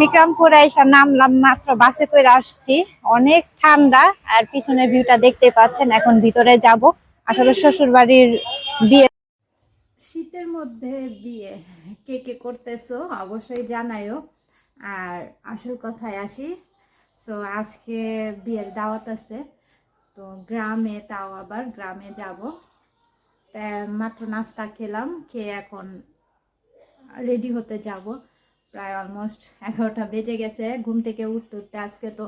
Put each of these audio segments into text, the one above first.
বিক্রমপুরে এসে নামলাম মাত্র, বাসে করে আসছি। অনেক ঠান্ডা, আর পিছনের ভিউটা দেখতে পাচ্ছেন, এখন ভিতরে যাব। আসলে শ্বশুর বাড়ির বিয়ে। শীতের মধ্যে বিয়ে, কে কে করতেছো অবশ্যই জানাইও আর আসল কথায় আসি সো আজকে বিয়ের দাওয়াত আছে, তো গ্রামে তাও আবার গ্রামে যাব। মাত্র নাস্তা খেলাম, খেয়ে এখন রেডি হতে যাব। প্রায় অলমোস্ট এগারোটা বেজে গেছে। ঘুম থেকে উঠতে উঠতে আজকে তো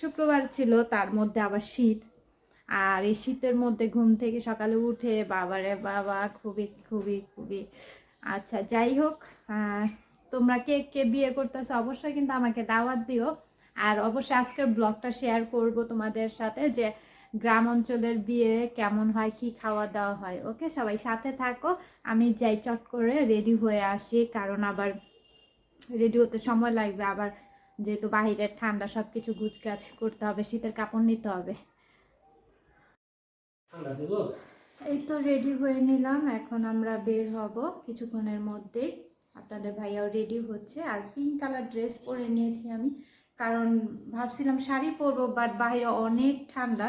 শুক্রবার ছিল, তার মধ্যে আবার শীত। আর এই শীতের মধ্যে ঘুম থেকে সকালে উঠে বাবারে বাবা, খুবই খুবই খুবই। আচ্ছা যাই হোক তোমরা কে কে বিয়ে করতেছো অবশ্যই কিন্তু আমাকে দাওয়াত দিও। আর অবশ্যই আজকের ব্লগটা শেয়ার করব তোমাদের সাথে যে গ্রাম অঞ্চলের বিয়ে কেমন হয়, কি খাওয়া দাওয়া হয়। ওকে, সবাই সাথে থাকো। আমি যাই চট করে রেডি হয়ে আসি, কারণ আবার রেডি হতে সময় লাগবে আবার যেহেতু বাহিরের ঠান্ডা সব কিছু গুছগাছ করতে হবে শীতের কাপড় নিতে হবে। এই তো রেডি হয়ে নিলাম এখন আমরা বের হব কিছুক্ষণের মধ্যে আপনাদের ভাইয়াও রেডি হচ্ছে আর পিঙ্ক কালার ড্রেস পরে নিয়েছি আমি কারণ ভাবছিলাম শাড়ি পরবো বাট বাইরে অনেক ঠান্ডা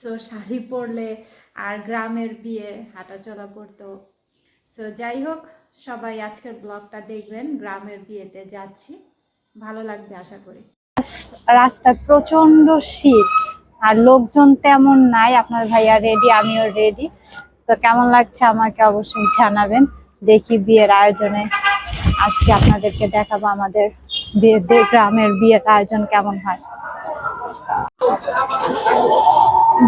সো শাড়ি পরলে আর গ্রামের বিয়ে হাঁটাচলা করতেও। সো যাই হোক সবাই আজকের ব্লগটা দেখবেন, গ্রামের বিয়েতে যাচ্ছি। ভালো লাগবে আশা করি। রাস্তায় প্রচণ্ড শীত, আর লোকজন তেমন নাই। আপনার ভাইয়া রেডি আমিও রেডি তো কেমন লাগছে আমাকে অবশ্যই জানাবেন। দেখি বিয়ের আয়োজনে আজকে আপনাদেরকে দেখাবো আমাদের গ্রামের বিয়ের আয়োজন কেমন হয়।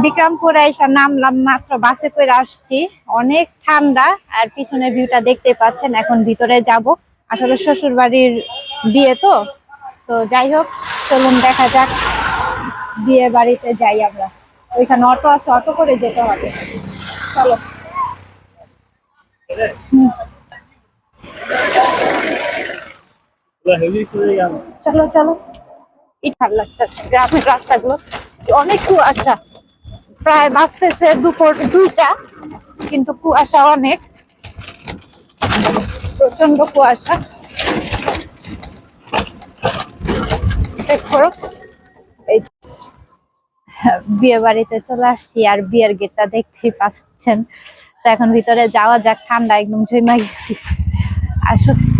বিক্রমপুরে এসে নামলাম মাত্র বাসে করে আসছি। অনেক ঠান্ডা আর পিছনের ভিউটা দেখতে পাচ্ছেন এখন ভিতরে যাব। আসলে শ্বশুর বাড়ির বিয়ে তো তো যাই হোক চলুন দেখা যাক। বিয়ে বাড়িতে যাই আমরা। ওইখানে অটো আছে অটো করে যেতে হবে। চলো। চলো চলো। এই ভালো লাগতেছে। গ্রামের রাস্তাগুলো। অনেক কুয়াশা। প্রায় বাঁচতেছে দুপুর দুইটা, কিন্তু কুয়াশা অনেক। প্রচণ্ড কুয়াশা। করো। এই বিয়ে বাড়িতে চলে আসছি আর বিয়ের গেটটা দেখতেই পাচ্ছেন। তো এখন ভিতরে যাওয়া যাক, ঠান্ডা একদম জমা গেছি। আসো এটা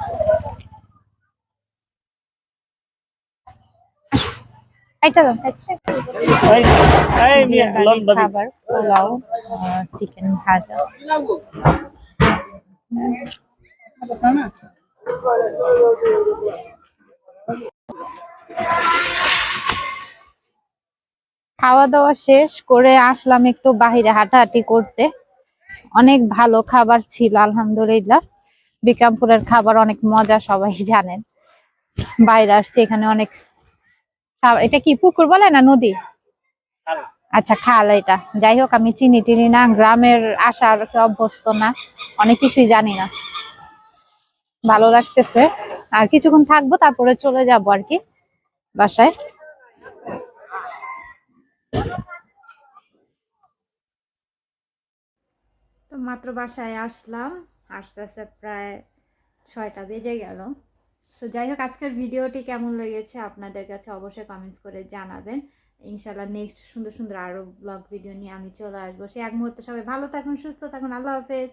দাও, এটা। বিয়ে বাড়ির খাবার পোলাও চিকেন ভাজা। খাওয়া দাওয়া শেষ করে আসলাম একটু বাহিরে হাঁটাহাঁটি করতে। অনেক ভালো খাবার ছিল আলহামদুলিল্লাহ। বিক্রমপুরের খাবার অনেক মজা সবাই জানেন। বাইরে আসছে এখানে অনেক এটা কি পুকুর বলে না নদী? আচ্ছা খাল এটা। যাই হোক আমি চিনি টিনি না গ্রামের আসার অভ্যস্ত না অনেক কিছুই জানি না। ভালো লাগতেছে। আর কিছুক্ষণ থাকব তারপরে চলে যাব আর কি বাসায়। তো মাত্র বাসায় আসলাম আস্তে আস্তে প্রায় ছয়টা বেজে গেল। সো যাই হোক আজকের ভিডিওটি কেমন লেগেছে আপনাদের কাছে অবশ্যই কমেন্টস করে জানাবেন। ইনশাল্লাহ নেক্সট সুন্দর সুন্দর আরও ব্লগ ভিডিও নিয়ে আমি চলে আসব। সে এক মুহূর্তে সবাই ভালো থাকুন, সুস্থ থাকুন। আল্লাহ হাফেজ।